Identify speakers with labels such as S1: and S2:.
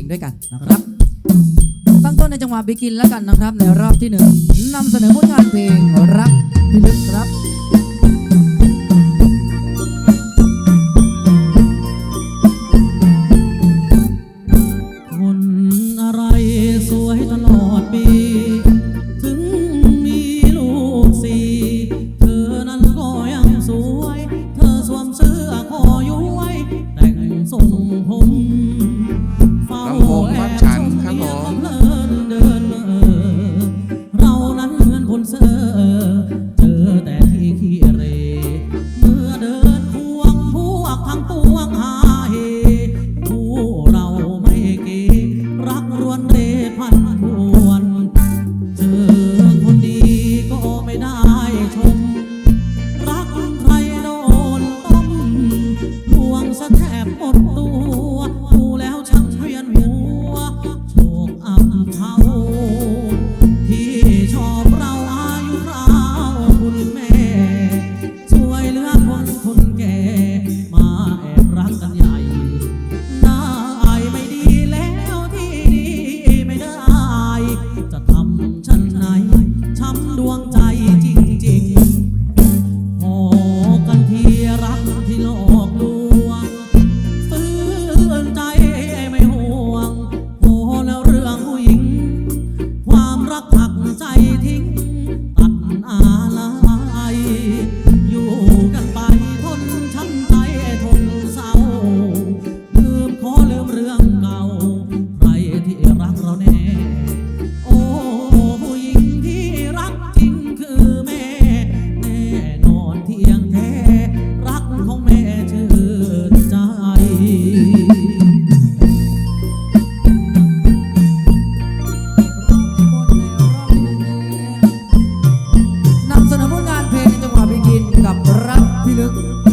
S1: งด้วยกันนะครับตั้งต้นในจังหวะบิกินแล้วกันนะครับ ในรอบที่หนึ่งนำเสนอผลงานเพลงำดวง Filha